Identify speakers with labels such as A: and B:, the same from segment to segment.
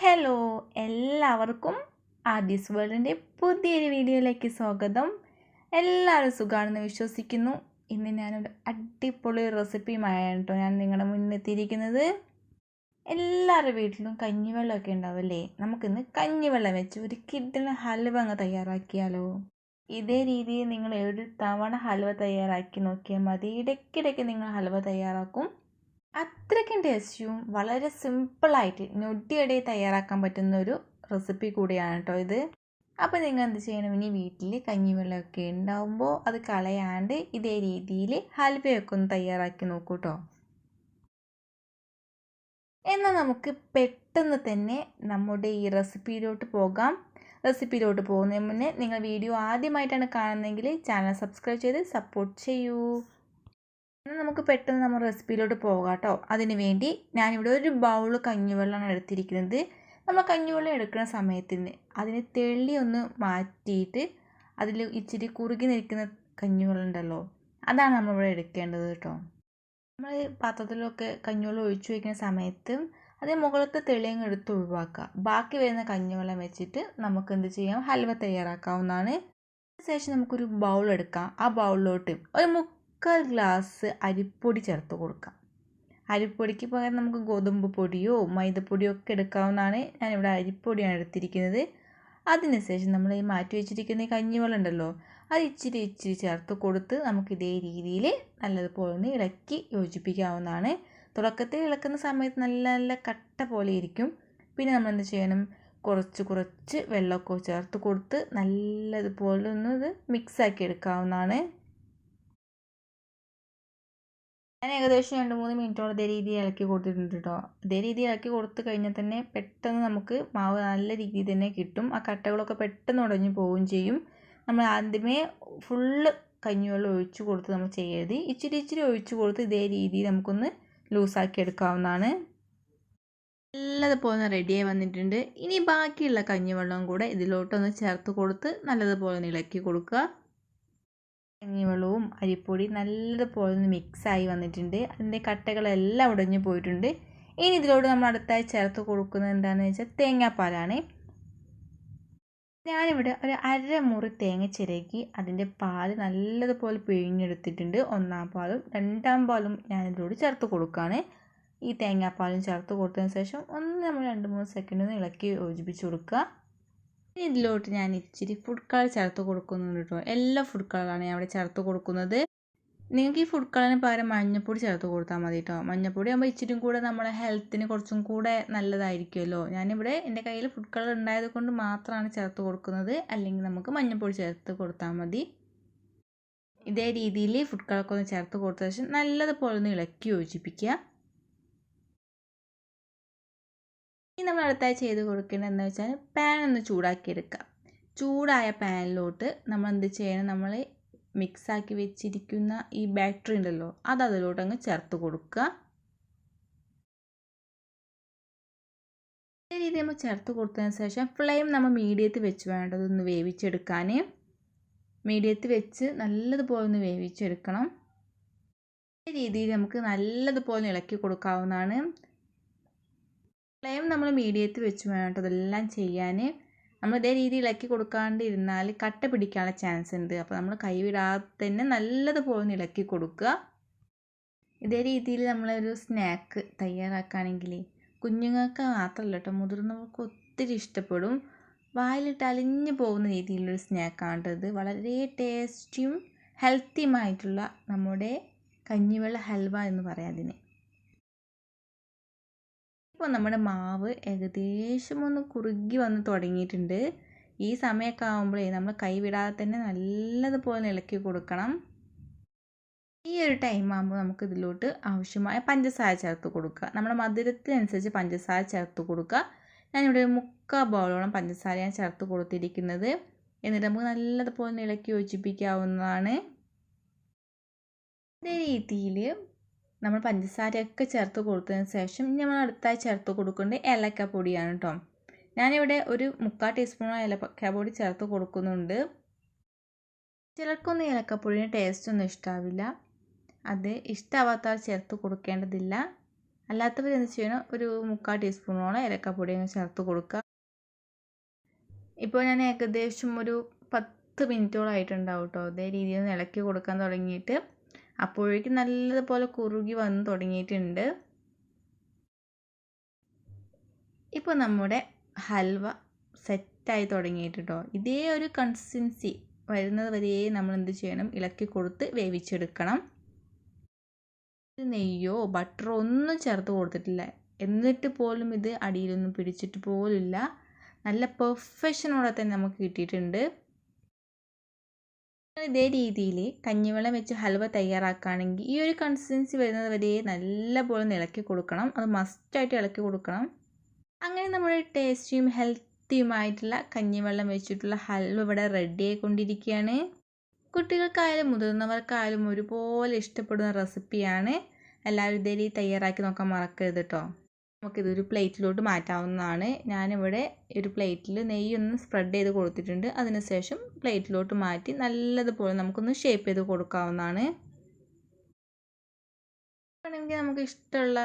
A: Hello എല്ലാവർക്കും ആദ്യസ് വേൾഡിന്റെ പുതിയൊരു വീഡിയോയിലേക്ക് സ്വാഗതം. എല്ലാവരും സുഖമാണെന്ന് വിശ്വസിക്കുന്നു. ഇന്ന് ഞാനൊരു അടിപൊളി റെസിപ്പിയുമായാണ് കേട്ടോ ഞാൻ നിങ്ങളുടെ മുന്നെത്തിയിരിക്കുന്നത് എല്ലാവരുടെ വീട്ടിലും കഞ്ഞിവെള്ളമൊക്കെ ഉണ്ടാവില്ലേ നമുക്കിന്ന് കഞ്ഞിവെള്ളം വെച്ച് ഒരു കിഡിന് ഹൽവ അങ്ങ് തയ്യാറാക്കിയാലോ? ഇതേ രീതിയിൽ നിങ്ങൾ ഒരു തവണ ഹൽവ തയ്യാറാക്കി നോക്കിയാൽ മതി. ഇടയ്ക്കിടയ്ക്ക് നിങ്ങൾ ഹൽവ തയ്യാറാക്കും. അത്രയ്ക്കും ടേസ്റ്റിയും വളരെ സിമ്പിളായിട്ട് ഞൊടിയടി തയ്യാറാക്കാൻ പറ്റുന്ന ഒരു റെസിപ്പി കൂടിയാണ് കേട്ടോ ഇത്. അപ്പോൾ നിങ്ങൾ എന്ത് ചെയ്യണം? ഇനി വീട്ടിൽ കഞ്ഞിവെള്ളമൊക്കെ ഉണ്ടാവുമ്പോൾ അത് കളയാണ്ട് ഇതേ രീതിയിൽ ഹൽവയൊക്കെ ഒന്ന് തയ്യാറാക്കി നോക്കൂ കേട്ടോ. എന്നാൽ നമുക്ക് പെട്ടെന്ന് തന്നെ നമ്മുടെ ഈ റെസിപ്പിയിലോട്ട് പോകാം. റെസിപ്പിയിലോട്ട് പോകുന്നതിന് മുന്നേ നിങ്ങൾ വീഡിയോ ആദ്യമായിട്ടാണ് കാണുന്നതെങ്കിൽ ചാനൽ സബ്സ്ക്രൈബ് ചെയ്ത് സപ്പോർട്ട് ചെയ്യൂ. നമുക്ക് പെട്ടെന്ന് നമ്മൾ റെസിപ്പിയിലോട്ട് പോകാം കേട്ടോ. അതിന് വേണ്ടി ഞാനിവിടെ ഒരു ബൗൾ കഞ്ഞിവെള്ളമാണ് എടുത്തിരിക്കുന്നത്. നമ്മൾ കഞ്ഞിവെള്ളം എടുക്കുന്ന സമയത്തിന് അതിന് തെള്ളി ഒന്ന് മാറ്റിയിട്ട് അതിൽ ഇച്ചിരി കുറുകി നിൽക്കുന്ന കഞ്ഞിവെള്ളം ഉണ്ടല്ലോ അതാണ് നമ്മളിവിടെ എടുക്കേണ്ടത് കേട്ടോ. നമ്മൾ പാത്രത്തിലൊക്കെ കഞ്ഞിവെള്ളം ഒഴിച്ചു വയ്ക്കുന്ന സമയത്തും അതിന് മുകളിലത്തെ തെളിയങ്ങ് എടുത്ത് ഒഴിവാക്കുക. ബാക്കി വരുന്ന കഞ്ഞിവെള്ളം വെച്ചിട്ട് നമുക്ക് എന്ത് ചെയ്യാം? ഹൽവ തയ്യാറാക്കാവുന്നതാണ്. അതിനുശേഷം നമുക്കൊരു ബൗൾ എടുക്കാം. ആ ബൗളിലോട്ട് ഒരു മുക്കാൽ ഗ്ലാസ് അരിപ്പൊടി ചേർത്ത് കൊടുക്കാം. അരിപ്പൊടിക്ക് പകരം നമുക്ക് ഗോതമ്പ് പൊടിയോ മൈദപ്പൊടിയോ ഒക്കെ എടുക്കാവുന്നതാണ്. ഞാനിവിടെ അരിപ്പൊടിയാണ് എടുത്തിരിക്കുന്നത്. അതിനുശേഷം നമ്മൾ ഈ മാറ്റി വെച്ചിരിക്കുന്ന ഈ കഞ്ഞിവെള്ളം ഉണ്ടല്ലോ അത് ഇച്ചിരി ഇച്ചിരി ചേർത്ത് കൊടുത്ത് നമുക്ക് ഇതേ രീതിയിൽ നല്ലതുപോലെ ഒന്ന് ഇളക്കി യോജിപ്പിക്കാവുന്നതാണ്. തുടക്കത്തിൽ ഇളക്കുന്ന സമയത്ത് നല്ല നല്ല കട്ട പോലെ ഇരിക്കും. പിന്നെ നമ്മൾ എന്ത് ചെയ്യണം? കുറച്ച് കുറച്ച് വെള്ളമൊക്കെ ചേർത്ത് കൊടുത്ത് നല്ലതുപോലെ ഒന്ന് ഇത് മിക്സാക്കി എടുക്കാവുന്നതാണ്. ഞാൻ ഏകദേശം രണ്ട് മൂന്ന് മിനിറ്റോളം ഇതേ രീതിയിൽ ഇളക്കി കൊടുത്തിട്ടുണ്ട് കേട്ടോ ഇതേ രീതിയിൽ ഇളക്കി കൊടുത്തു കഴിഞ്ഞാൽ തന്നെ പെട്ടെന്ന് നമുക്ക് മാവ് നല്ല രീതിയിൽ തന്നെ കിട്ടും. ആ കട്ടകളൊക്കെ പെട്ടെന്ന് ഉടഞ്ഞു പോവുകയും ചെയ്യും. നമ്മൾ ആദ്യമേ ഫുള്ള് കഞ്ഞിവെള്ളം ഒഴിച്ചു കൊടുത്ത് നമ്മൾ ചെയ്യരുത്. ഇച്ചിരി ഇച്ചിരി ഒഴിച്ചു കൊടുത്ത് ഇതേ രീതിയിൽ നമുക്കൊന്ന് ലൂസാക്കി എടുക്കാവുന്നതാണ്. നല്ലതുപോലെ റെഡിയായി വന്നിട്ടുണ്ട്. ഇനി ബാക്കിയുള്ള കഞ്ഞിവെള്ളം കൂടെ ഇതിലോട്ടൊന്ന് ചേർത്ത് കൊടുത്ത് നല്ലതുപോലെ ഒന്ന് ഇളക്കി കൊടുക്കുക. കഞ്ഞിവെള്ളവും അരിപ്പൊടി നല്ലതുപോലെ ഒന്ന് മിക്സായി വന്നിട്ടുണ്ട്. അതിന്റെ കട്ടകളെല്ലാം ഉടഞ്ഞു പോയിട്ടുണ്ട്. ഇനി ഇതിലോട്ട് നമ്മൾ അടുത്തായി ചേർത്ത് കൊടുക്കുന്നത് എന്താണെന്ന് വെച്ചാൽ തേങ്ങാപ്പാലാണ്. ഞാനിവിടെ ഒരു അരമുറി തേങ്ങ ചിരകി അതിന്റെ പാൽ നല്ലതുപോലെ പിഴിഞ്ഞെടുത്തിട്ടുണ്ട്. ഒന്നാം പാലും രണ്ടാം പാലും ഞാനിതിലോട് ചേർത്ത് കൊടുക്കുകയാണ്. ഈ തേങ്ങാപ്പാലും ചേർത്ത് കൊടുത്തതിന് ശേഷം ഒന്ന് നമ്മൾ രണ്ട് മൂന്ന് സെക്കൻഡ് ഒന്ന് ഇളക്കി യോജിപ്പിച്ച് കൊടുക്കുക. ഇതിലോട്ട് ഞാൻ ഇച്ചിരി ഫുഡ് കളർ ചേർത്ത് കൊടുക്കുന്നുണ്ട് കേട്ടോ എല്ലാ ഫുഡ് കളറാണ് ഞാൻ ഇവിടെ ചേർത്ത് കൊടുക്കുന്നത്. നിങ്ങൾക്ക് ഈ ഫുഡ് കളറിന് പകരം മഞ്ഞപ്പൊടി ചേർത്ത് കൊടുത്താൽ മതി കേട്ടോ മഞ്ഞപ്പൊടി ആകുമ്പോൾ ഇച്ചിരി കൂടെ നമ്മുടെ ഹെൽത്തിന് കുറച്ചും കൂടെ നല്ലതായിരിക്കുമല്ലോ. ഞാനിവിടെ എന്റെ കയ്യിൽ ഫുഡ് കളർ ഉണ്ടായത് കൊണ്ട് മാത്രമാണ് ചേർത്ത് കൊടുക്കുന്നത്. അല്ലെങ്കിൽ നമുക്ക് മഞ്ഞപ്പൊടി ചേർത്ത് കൊടുത്താൽ മതി. ഇതേ രീതിയിൽ ഫുഡ് കളറൊക്കെ ഒന്ന് ചേർത്ത് കൊടുത്ത ശേഷം നല്ലതുപോലെ ഒന്ന് ഇളക്കി യോജിപ്പിക്കുക. ഇനി നമ്മൾ അടുത്തായി ചെയ്ത് കൊടുക്കേണ്ടത് എന്താ വെച്ചാൽ പാൻ ഒന്ന് ചൂടാക്കി എടുക്കുക ചൂടായ പാനിലോട്ട് നമ്മൾ എന്ത് ചെയ്യണം? നമ്മൾ മിക്സാക്കി വെച്ചിരിക്കുന്ന ഈ ബാറ്ററി ഉണ്ടല്ലോ അത് അതിലോട്ട് അങ്ങ് ചേർത്ത് കൊടുക്കുക. ഈ രീതി നമ്മൾ ചേർത്ത് കൊടുത്തതിന് ശേഷം ഫ്ലെയിം നമ്മൾ മീഡിയത്തിൽ വെച്ച് വേണ്ടതൊന്ന് വേവിച്ചെടുക്കാൻ. മീഡിയത്തിൽ വെച്ച് നല്ലതുപോലെ ഒന്ന് വേവിച്ചെടുക്കണം. ഈ രീതിയിൽ നമുക്ക് നല്ലതുപോലെ ഇളക്കി കൊടുക്കാവുന്നതാണ്. ഫ്ലെയിം നമ്മൾ മീഡിയത്തിൽ വെച്ച് വേണം ഇതെല്ലാം ചെയ്യാൻ നമ്മൾ ഇതേ രീതിയിൽ ഇളക്കി കൊടുക്കാണ്ടിരുന്നാൽ കട്ട പിടിക്കാനുള്ള ചാൻസ് ഉണ്ട് അപ്പോൾ നമ്മൾ കൈവിടാതെ തന്നെ നല്ലതുപോലെ ഒന്ന് ഇളക്കി കൊടുക്കുക. ഇതേ രീതിയിൽ നമ്മളൊരു സ്നാക്ക് തയ്യാറാക്കുകയാണെങ്കിൽ കുഞ്ഞുങ്ങൾക്ക് മാത്രമല്ല കേട്ടോ മുതിർന്നവർക്ക് ഒത്തിരി ഇഷ്ടപ്പെടും. വായിലിട്ട് അലിഞ്ഞു പോകുന്ന രീതിയിലുള്ളൊരു ഇത്. വളരെ ടേസ്റ്റിയും ഹെൽത്തിയുമായിട്ടുള്ള നമ്മുടെ കഞ്ഞിവെള്ള ഹൽവ എന്ന് പറയാം അതിന്. ഇപ്പോൾ നമ്മുടെ മാവ് ഏകദേശം ഒന്ന് കുറുകി വന്ന് തുടങ്ങിയിട്ടുണ്ട്. ഈ സമയമൊക്കെ ആകുമ്പോഴേ നമ്മൾ കൈവിടാതെ തന്നെ നല്ലതുപോലെ ഇളക്കി കൊടുക്കണം. ഈ ഒരു ടൈം ആകുമ്പോൾ നമുക്ക് ഇതിലോട്ട് ആവശ്യമായ പഞ്ചസാര ചേർത്ത് കൊടുക്കുക. നമ്മുടെ മധുരത്തിനനുസരിച്ച് പഞ്ചസാര ചേർത്ത് കൊടുക്കുക. ഞാനിവിടെ ഒരു മുക്കാൽ ബൗളോളം പഞ്ചസാരയാണ് ചേർത്ത് കൊടുത്തിരിക്കുന്നത്. എന്നിട്ട് നമുക്ക് നല്ലതുപോലെ ഇളക്കി യോജിപ്പിക്കാവുന്നതാണ്. ഇതേ രീതിയിൽ നമ്മൾ പഞ്ചസാരയൊക്കെ ചേർത്ത് കൊടുത്തതിന് ശേഷം നമ്മൾ അടുത്തായി ചേർത്ത് കൊടുക്കേണ്ടത് ഏലക്കപ്പൊടിയാണ് കേട്ടോ. ഞാനിവിടെ ഒരു മുക്കാൽ ടീസ്പൂൺ ഏലക്കപ്പൊടി ചേർത്ത് കൊടുക്കുന്നുണ്ട്. ചിലർക്കൊന്നും ഏലക്കപ്പൊടിയുടെ ടേസ്റ്റ് ഒന്നും ഇഷ്ടാവില്ല. അത് ഇഷ്ടമാവാത്തവർ ചേർത്ത് കൊടുക്കേണ്ടതില്ല. അല്ലാത്തവർ എന്ത് ചെയ്യണം? ഒരു മുക്കാൽ ടീസ്പൂണോളം ഏലക്കപ്പൊടി അങ്ങ് ചേർത്ത് കൊടുക്കുക. ഇപ്പോൾ ഞാൻ ഏകദേശം ഒരു പത്ത് മിനിറ്റോളം ആയിട്ടുണ്ടാവും കേട്ടോ. അതേ രീതിയിൽ ഇളക്കി കൊടുക്കാൻ തുടങ്ങിയിട്ട്. അപ്പോഴേക്കും നല്ലതുപോലെ കുറുകി വന്ന് തുടങ്ങിയിട്ടുണ്ട്. ഇപ്പോൾ നമ്മുടെ ഹൽവ സെറ്റായി തുടങ്ങിയിട്ടുണ്ടോ ഇതേ ഒരു കൺസിസ്റ്റൻസി വരുന്നത് വരെ നമ്മൾ എന്ത് ചെയ്യണം? ഇളക്കി കൊടുത്ത് വേവിച്ചെടുക്കണം. നെയ്യോ ബട്ടറോ ഒന്നും ചേർത്ത് കൊടുത്തിട്ടില്ല. എന്നിട്ട് പോലും ഇത് അടിയിലൊന്നും പിടിച്ചിട്ട് പോലുമില്ല നല്ല പെർഫെക്ഷനോടെ തന്നെ നമുക്ക് കിട്ടിയിട്ടുണ്ട്. ഇതേ രീതിയിൽ കഞ്ഞിവെള്ളം വെച്ച് ഹൽവ തയ്യാറാക്കുകയാണെങ്കിൽ ഈ ഒരു കൺസിസ്റ്റൻസി വരുന്നത് വരെ നല്ലപോലെ ഇളക്കി കൊടുക്കണം. അത് മസ്റ്റായിട്ട് ഇളക്കി കൊടുക്കണം. അങ്ങനെ നമ്മുടെ ടേസ്റ്റിയും ഹെൽത്തിയുമായിട്ടുള്ള കഞ്ഞിവെള്ളം വെച്ചിട്ടുള്ള ഹൽവ ഇവിടെ റെഡി ആയിക്കൊണ്ടിരിക്കുകയാണ് കുട്ടികൾക്കായാലും മുതിർന്നവർക്കായാലും ഒരുപോലെ ഇഷ്ടപ്പെടുന്ന റെസിപ്പിയാണ് എല്ലാവരും ഇതേ തയ്യാറാക്കി നോക്കാൻ മറക്കരുത് കേട്ടോ നമുക്കിതൊരു പ്ലേറ്റിലോട്ട് മാറ്റാവുന്നതാണ്. ഞാനിവിടെ ഒരു പ്ലേറ്റിൽ നെയ്യൊന്ന് സ്പ്രെഡ് ചെയ്ത് കൊടുത്തിട്ടുണ്ട്. അതിനുശേഷം പ്ലേറ്റിലോട്ട് മാറ്റി നല്ലതുപോലെ നമുക്കൊന്ന് ഷേപ്പ് ചെയ്ത് കൊടുക്കാവുന്നതാണ്. വേണമെങ്കിൽ നമുക്ക് ഇഷ്ടമുള്ള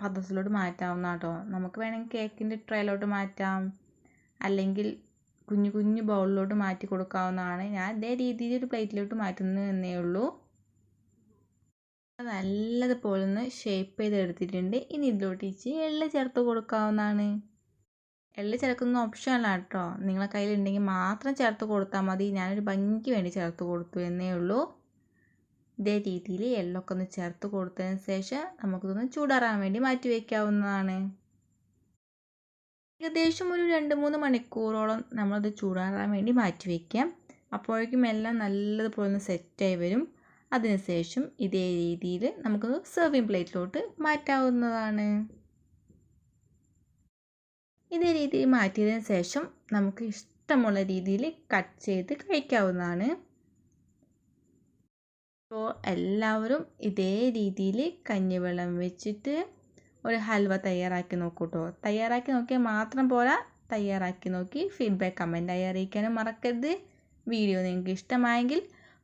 A: പാത്രത്തിലോട്ട് മാറ്റാവുന്ന കേട്ടോ. നമുക്ക് വേണമെങ്കിൽ കേക്കിന്റെ ട്രേയിലോട്ട് മാറ്റാം. അല്ലെങ്കിൽ കുഞ്ഞു കുഞ്ഞു ബൗളിലോട്ട് മാറ്റി കൊടുക്കാവുന്നതാണ്. ഞാൻ ഇതേ രീതിയിൽ ഒരു പ്ലേറ്റിലോട്ട് മാറ്റുന്നു എന്നേ ഉള്ളൂ. നല്ലതുപോലെ ഒന്ന് ഷേപ്പ് ചെയ്ത് എടുത്തിട്ടുണ്ട് ഇനി ഇതിലോട്ട് ഇച്ചിരി എള്ള് ചേർത്ത് കൊടുക്കാവുന്നതാണ്. എള്ള് ചേർക്കുന്ന ഓപ്ഷനല്ല കേട്ടോ. നിങ്ങളെ കയ്യിലുണ്ടെങ്കിൽ മാത്രം ചേർത്ത് കൊടുത്താൽ മതി. ഞാനൊരു ഭംഗിക്ക് വേണ്ടി ചേർത്ത് കൊടുത്തു എന്നേ ഉള്ളൂ. ഇതേ രീതിയിൽ എള്ളൊക്കെ ഒന്ന് ചേർത്ത് കൊടുത്തതിന് ശേഷം നമുക്കിതൊന്ന് ചൂടാറാൻ വേണ്ടി മാറ്റി വയ്ക്കാവുന്നതാണ് ഏകദേശം ഒരു രണ്ട് മൂന്ന് മണിക്കൂറോളം നമ്മളത് ചൂടാറാൻ വേണ്ടി മാറ്റി വയ്ക്കാം അപ്പോഴേക്കും എല്ലാം നല്ലതുപോലെ ഒന്ന് സെറ്റായി വരും. അതിനുശേഷം ഇതേ രീതിയിൽ നമുക്ക് സെർവിങ് പ്ലേറ്റിലോട്ട് മാറ്റാവുന്നതാണ്. ഇതേ രീതിയിൽ മാറ്റിയതിന് ശേഷം നമുക്ക് ഇഷ്ടമുള്ള രീതിയിൽ കട്ട് ചെയ്ത് കഴിക്കാവുന്നതാണ്. അപ്പോൾ എല്ലാവരും ഇതേ രീതിയിൽ കഞ്ഞിവെള്ളം വെച്ചിട്ട് ഒരു ഹൽവ തയ്യാറാക്കി നോക്കൂ കേട്ടോ തയ്യാറാക്കി നോക്കിയാൽ മാത്രം പോരാ. തയ്യാറാക്കി നോക്കി ഫീഡ്ബാക്ക് കമന്റായി അറിയിക്കാനും മറക്കരുത്. വീഡിയോ നിങ്ങൾക്ക് ഇഷ്ടമായെങ്കിൽ